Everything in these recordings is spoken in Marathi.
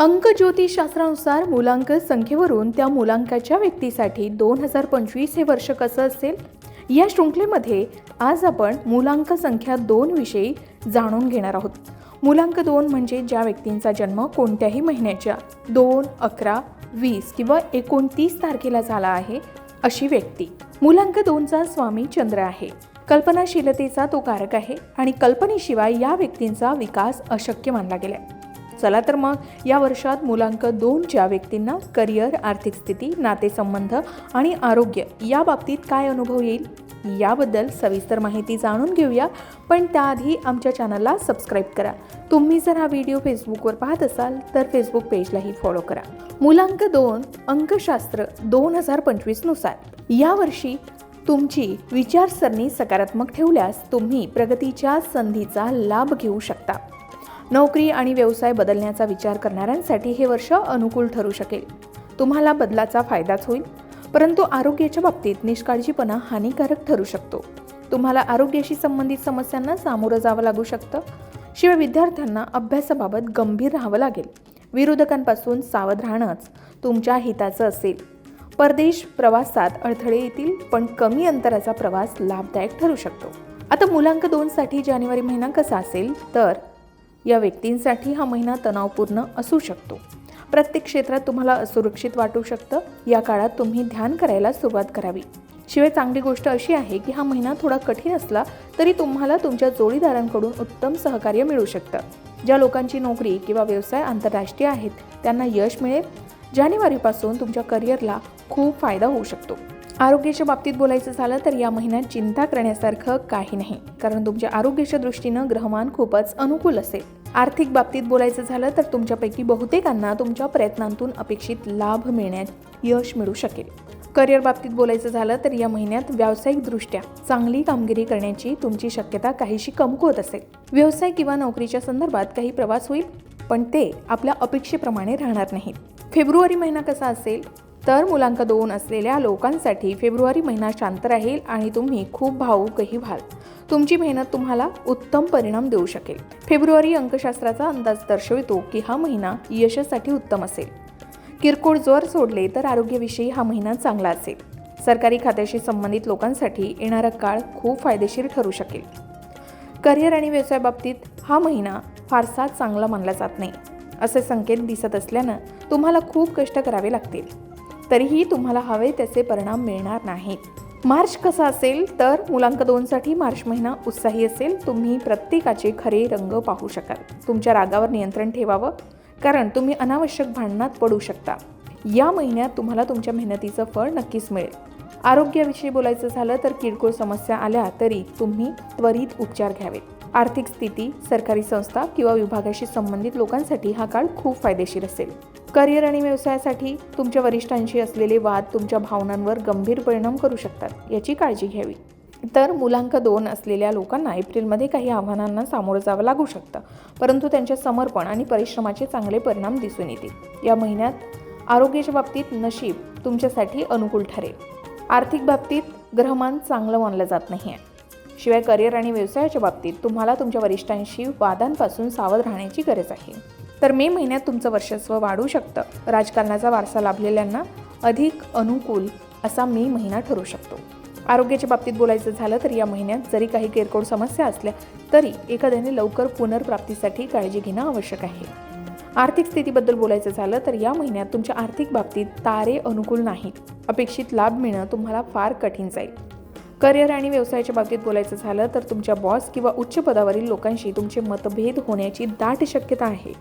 अंक ज्योतिषशास्त्रानुसार मुलांक संख्येवरून त्या मुलांकाच्या व्यक्तीसाठी दोन हजार पंचवीस हे वर्ष कसं असेल? या शृंखलेमध्ये आज आपण मुलांक संख्या दोन विषयी जाणून घेणार आहोत. मुलांक दोन म्हणजे ज्या व्यक्तींचा जन्म कोणत्याही महिन्याच्या दोन अकरा वीस किंवा एकोणतीस तारखेला झाला आहे अशी व्यक्ती. मुलांक दोनचा स्वामी चंद्र आहे. कल्पनाशीलतेचा तो कारक आहे आणि कल्पनेशिवाय या व्यक्तींचा विकास अशक्य मानला गेलाय. चला तर मग या वर्षात मुलांक दोनच्या व्यक्तींना करिअर आर्थिक स्थिती नातेसंबंध आणि आरोग्य या बाबतीत काय अनुभव येईल याबद्दल सविस्तर माहिती जाणून घेऊया. पण त्याआधी आमच्या चॅनलला सबस्क्राईब करा. तुम्ही जर हा व्हिडिओ फेसबुकवर पाहत असाल तर फेसबुक पेजलाही फॉलो करा. मुलांक दोन अंकशास्त्र दोन हजार पंचवीसनुसार यावर्षी तुमची विचारसरणी सकारात्मक ठेवल्यास तुम्ही प्रगतीच्या संधीचा लाभ घेऊ शकता. नोकरी आणि व्यवसाय बदलण्याचा विचार करणाऱ्यांसाठी हे वर्ष अनुकूल ठरू शकेल. तुम्हाला बदलाचा फायदाच होईल परंतु आरोग्याच्या बाबतीत निष्काळजीपणा हानिकारक ठरू शकतो. तुम्हाला आरोग्याशी संबंधित समस्यांना सामोरं जावं लागू शकतं. शिवाय विद्यार्थ्यांना अभ्यासाबाबत गंभीर राहावं लागेल. विरोधकांपासून सावध राहणंच तुमच्या हिताचं असेल. परदेश प्रवासात अडथळे येतील पण कमी अंतराचा प्रवास लाभदायक ठरू शकतो. आता मुलांक दोनसाठी जानेवारी महिना कसा असेल? तर या व्यक्तींसाठी हा महिना तणावपूर्ण असू शकतो. प्रत्येक क्षेत्रात तुम्हाला असुरक्षित वाटू शकतं. या काळात तुम्ही ध्यान करायला सुरुवात करावी. शिवाय चांगली गोष्ट अशी आहे की हा महिना थोडा कठीण असला तरी तुम्हाला तुमच्या जोडीदारांकडून उत्तम सहकार्य मिळू शकतं. ज्या लोकांची नोकरी किंवा व्यवसाय आंतरराष्ट्रीय आहेत त्यांना यश मिळेल जानेवारीपासून तुमच्या करिअरला खूप फायदा होऊ शकतो. आरोग्याच्या बाबतीत बोलायचं झालं तर या महिन्यात चिंता करण्यासारखं काही नाही. कारण तुमच्या आरोग्याच्या दृष्टीनं ग्रहमान खूपच अनुकूल असेल. आर्थिक बाबतीत बोलायचं झालं तर तुमच्यापैकी बहुतेकांना तुमच्या प्रयत्नांतून अपेक्षित लाभ मिळण्यात यश मिळू शकेल. करिअर बाबतीत बोलायचं झालं तर या महिन्यात व्यावसायिकदृष्ट्या चांगली कामगिरी करण्याची तुमची शक्यता काहीशी कमकुवत असेल. व्यवसाय किंवा नोकरीच्या संदर्भात काही प्रवास होईल पण ते आपल्या अपेक्षेप्रमाणे राहणार नाहीत. फेब्रुवारी महिना कसा असेल? तर मुलांक दोन असलेल्या लोकांसाठी फेब्रुवारी महिना शांत राहील आणि तुम्ही खूप भावूकही व्हाल. तुमची मेहनत तुम्हाला उत्तम परिणाम देऊ शकेल. फेब्रुवारी अंकशास्त्राचा अंदाज दर्शवितो की हा महिना यशासाठी उत्तम असेल. किरकोळ जोर सोडले तर आरोग्याविषयी हा महिना चांगला असेल. सरकारी खात्याशी संबंधित लोकांसाठी येणारा काळ खूप फायदेशीर ठरू शकेल. करिअर आणि व्यवसायाबाबतीत हा महिना फारसा चांगला मानला जात नाही. असे संकेत दिसत असल्यानं तुम्हाला खूप कष्ट करावे लागतील. तरीही तुम्हाला हवे त्याचे परिणाम मिळणार नाहीत मार्च कसा असेल तर मुलांक दोनसाठी मार्च महिना उत्साही असेल. तुम्ही प्रत्येकाचे खरे रंग पाहू शकाल. तुमच्या रागावर नियंत्रण ठेवावं कारण तुम्ही अनावश्यक भांडणात पडू शकता. या महिन्यात तुम्हाला तुमच्या मेहनतीचं फळ नक्कीच मिळेल. आरोग्याविषयी बोलायचं झालं तर किरकोळ समस्या आल्या तरी तुम्ही त्वरित उपचार घ्यावेत. आर्थिक स्थिती सरकारी संस्था किंवा विभागाशी संबंधित लोकांसाठी हा काळ खूप फायदेशीर असेल. करिअर आणि व्यवसायासाठी तुमच्या वरिष्ठांशी असलेले वाद तुमच्या भावनांवर गंभीर परिणाम करू शकतात याची काळजी घ्यावी. तर मुलांक दोन असलेल्या लोकांना एप्रिलमध्ये काही आव्हानांना सामोरं जावं लागू शकतं परंतु त्यांच्या समर्पण आणि परिश्रमाचे चांगले परिणाम दिसून येतील. या महिन्यात आरोग्याच्या बाबतीत नशीब तुमच्यासाठी अनुकूल ठरेल. आर्थिक बाबतीत ग्रहमान चांगलं मानलं जात नाही आहे शिवाय करिअर आणि व्यवसायाच्या बाबतीत तुम्हाला तुमच्या वरिष्ठांशी वादांपासून सावध राहण्याची गरज आहे. तर मे महिन्यात तुमचं वर्चस्व वाढू शकतं. राजकारणाचा वारसा लाभलेल्यांना अधिक अनुकूल असा मे महिना ठरू शकतो. आरोग्याच्या बाबतीत बोलायचं झालं तर या महिन्यात जरी काही किरकोळ समस्या असल्या तरी एखाद्याने लवकर पुनर्प्राप्तीसाठी काळजी घेणं आवश्यक आहे. आर्थिक स्थितीबद्दल बोलायचं झालं तर या महिन्यात तुमच्या आर्थिक बाबतीत तारे अनुकूल नाहीत. अपेक्षित लाभ मिळणं तुम्हाला फार कठीण जाईल. करिअर आणि व्यवसायाच्या बाबतीत बोलायचं झालं तर तुमच्या बॉस किंवा उच्च पदावरील लोकांशी तुमचे मतभेद होण्याची दाट शक्यता आहे.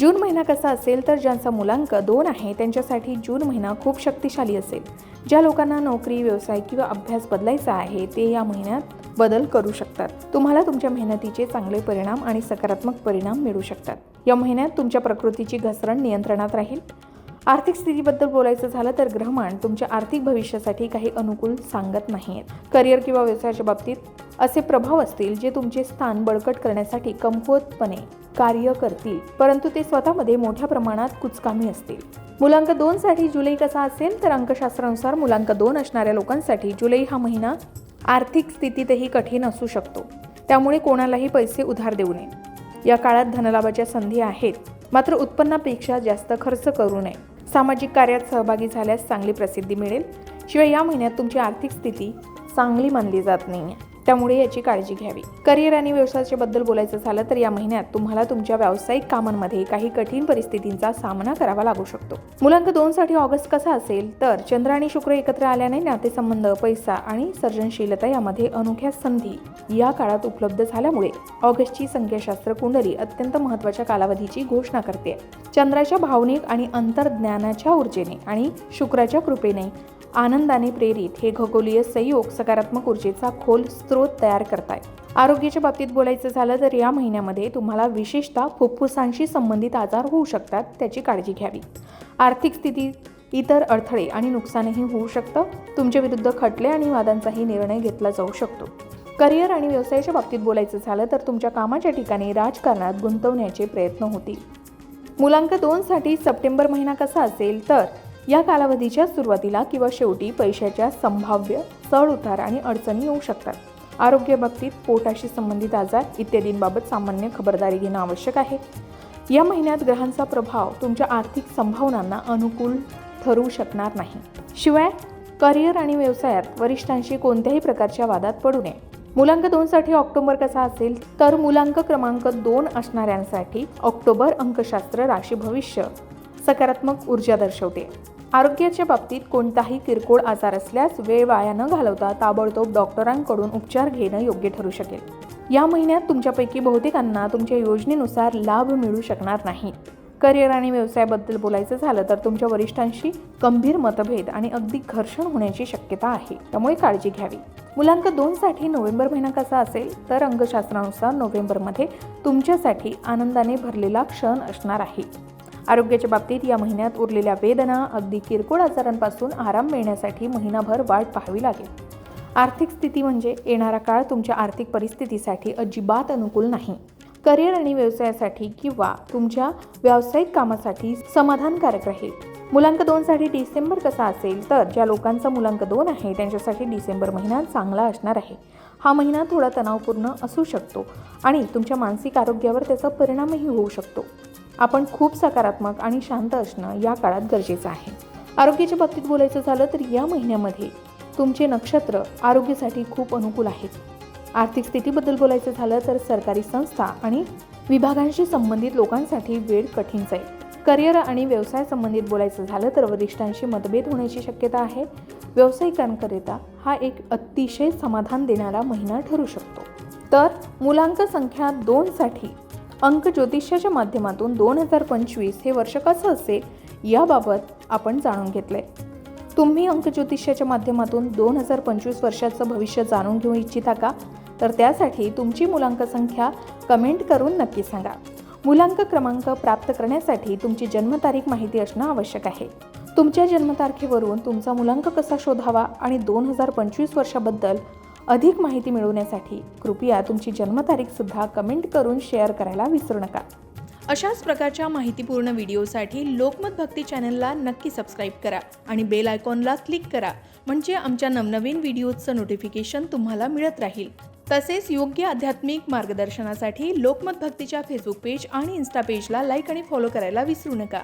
जून महिना कसा असेल तर ज्यांचा मुलांक दोन आहे त्यांच्यासाठी जून महिना खूप शक्तिशाली असेल. ज्या लोकांना नोकरी व्यवसाय किंवा अभ्यास बदलायचा आहे ते या महिन्यात बदल करू शकतात. तुम्हाला तुमच्या मेहनतीचे चांगले परिणाम आणि सकारात्मक परिणाम मिळू शकतात. या महिन्यात तुमच्या प्रकृतीची घसरण नियंत्रणात राहील. आर्थिक स्थितीबद्दल बोलायचं झालं तर ग्रहमान तुमच्या आर्थिक भविष्यासाठी काही अनुकूल सांगत नाही आहेत करिअर किंवा व्यवसायाच्या बाबतीत असे प्रभाव असतील जे तुमचे स्थान बळकट करण्यासाठी कमकुवतपणे कार्य करतील परंतु ते स्वतःमध्ये मोठ्या प्रमाणात कुचकामी असतील. मुलांक दोनसाठी जुलै कसा असेल तर अंकशास्त्रानुसार मुलांक दोन असणाऱ्या लोकांसाठी जुलै हा महिना आर्थिक स्थितीतही कठीण असू शकतो. त्यामुळे कोणालाही पैसे उधार देऊ नये. या काळात धनलाभाच्या संधी आहेत. मात्र उत्पन्नापेक्षा जास्त खर्च करू नये. सामाजिक कार्यात सहभागी झाल्यास चांगली प्रसिद्धी मिळेल. शिवाय या महिन्यात तुमची आर्थिक स्थिती चांगली मानली जात नाही त्यामुळे याची काळजी घ्यावी. करिअर आणि व्यवसायाच्या बद्दल बोलायचं झालं तर या महिन्यात तुम्हाला तुमच्या व्यावसायिक कामांमध्ये काही कठीण परिस्थितींचा सामना करावा लागू शकतो. मुलांक दोन साठी ऑगस्ट कसा असेल तर चंद्र आणि शुक्र एकत्र आल्याने नातेसंबंध पैसा आणि सर्जनशीलता यामध्ये अनोख्या संधी या काळात उपलब्ध झाल्यामुळे ऑगस्टची संख्याशास्त्र कुंडली अत्यंत महत्त्वाच्या कालावधीची घोषणा करते. चंद्राच्या भावनिक आणि अंतर्ज्ञानाच्या ऊर्जेने आणि शुक्राच्या कृपेने आनंदाने प्रेरित हे खगोलीय संयोग सकारात्मक ऊर्जेचा खोल स्रोत तयार करताय. आरोग्याच्या बाबतीत बोलायचं झालं तर या महिन्यामध्ये तुम्हाला विशेषतः फुफ्फुसांशी संबंधित आजार होऊ शकतात त्याची काळजी घ्यावी. आर्थिक स्थिती इतर अडथळे आणि नुकसानही होऊ शकतं. तुमच्या विरुद्ध खटले आणि वादांचाही निर्णय घेतला जाऊ शकतो. करिअर आणि व्यवसायाच्या बाबतीत बोलायचं झालं तर तुमच्या कामाच्या ठिकाणी राजकारणात गुंतवण्याचे प्रयत्न होतील. मुलांक दोनसाठी सप्टेंबर महिना कसा असेल तर या कालावधीच्या सुरुवातीला किंवा शेवटी पैशाच्या संभाव्य चढउतार आणि अडचणी येऊ शकतात. आरोग्य बाबतीत पोटाशी संबंधित आजार इत्यादींबाबत सामान्य खबरदारी घेणं आवश्यक आहे. या महिन्यात ग्रहांचा प्रभाव तुमच्या आर्थिक संभावनांना अनुकूल ठरू शकणार नाही. शिवाय करिअर आणि व्यवसायात वरिष्ठांशी कोणत्याही प्रकारच्या वादात पडू नये. मुलांक दोनसाठी ऑक्टोबर कसा असेल? तर मुलांक क्रमांक दोन असणाऱ्यांसाठी ऑक्टोबर अंकशास्त्र राशी भविष्य सकारात्मक ऊर्जा दर्शवते. आरोग्याच्या बाबतीत कोणताही किरकोळ आजार असल्यास वेळ वाया न घालवता ताबडतोब डॉक्टरांकडून उपचार घेणं योग्य ठरू शकेल. या महिन्यात तुमच्यापैकी बहुतेकांना तुमच्या योजनेनुसार लाभ मिळू शकणार नाही. करिअर आणि व्यवसायाबद्दल बोलायचं झालं तर तुमच्या वरिष्ठांशी गंभीर मतभेद आणि अगदी घर्षण होण्याची शक्यता आहे. त्यामुळे काळजी घ्यावी. मुलांक दोनसाठी नोव्हेंबर महिना कसा असेल तर अंगशास्त्रानुसार नोव्हेंबरमध्ये तुमच्यासाठी आनंदाने भरलेला क्षण असणार आहे. आरोग्याच्या बाबतीत या महिन्यात उरलेल्या वेदना अगदी किरकोळ आजारांपासून आराम मिळण्यासाठी महिनाभर वाट पाहावी लागेल. आर्थिक स्थिती म्हणजे येणारा काळ तुमच्या आर्थिक परिस्थितीसाठी अजिबात अनुकूल नाही. करिअर आणि व्यवसायासाठी किंवा तुमच्या व्यावसायिक कामासाठी समाधानकारक राहील. मुलांक दोनसाठी डिसेंबर कसा असेल तर ज्या लोकांचा मुलांक दोन आहे त्यांच्यासाठी डिसेंबर महिना चांगला असणार आहे. हा महिना थोडा तणावपूर्ण असू शकतो आणि तुमच्या मानसिक आरोग्यावर त्याचा परिणामही होऊ शकतो. आपण खूप सकारात्मक आणि शांत असणं या काळात गरजेचं आहे. आरोग्याच्या बाबतीत बोलायचं झालं तर या महिन्यामध्ये तुमचे नक्षत्र आरोग्यासाठी खूप अनुकूल आहेत. आर्थिक स्थितीबद्दल बोलायचं झालं तर सरकारी संस्था आणि विभागांशी संबंधित लोकांसाठी वेळ कठीण जाईल. करिअर आणि व्यवसाय संबंधित बोलायचं झालं तर वरिष्ठांशी मतभेद होण्याची शक्यता आहे. व्यावसायिकांकरिता हा एक अतिशय समाधान देणारा महिना ठरू शकतो. तर मुलांक संख्या दोनसाठी अंक ज्योतिष्याच्या माध्यमातून दोन हजार पंचवीस हे वर्ष कसं असेल याबाबत आपण जाणून घेतलंय. तुम्ही अंक ज्योतिष्याच्या माध्यमातून दोन हजार पंचवीस वर्षाचं भविष्य जाणून घेऊ इच्छिता का? तर त्यासाठी तुमची मुलांक संख्या कमेंट करून नक्की सांगा. मुलांक क्रमांक प्राप्त करण्यासाठी तुमची जन्मतारीख माहिती असणं आवश्यक आहे. तुमच्या जन्मतारखेवरून तुमचा मुलांक कसा शोधावा आणि दोन हजार पंचवीस वर्षाबद्दल अधिक माहिती मिळवण्यासाठी कृपया तुमची जन्मतारीखसुद्धा कमेंट करून शेअर करायला विसरू नका. अशाच प्रकारच्या माहितीपूर्ण व्हिडिओसाठी लोकमत भक्ती चॅनलला नक्की सबस्क्राईब करा आणि बेल आयकॉनला क्लिक करा म्हणजे आमच्या नवनवीन व्हिडिओचं नोटिफिकेशन तुम्हाला मिळत राहील. तसेच योग्य आध्यात्मिक मार्गदर्शनासाठी लोकमत भक्तीच्या फेसबुक पेज आणि इन्स्टा पेजला लाईक आणि फॉलो करायला विसरू नका.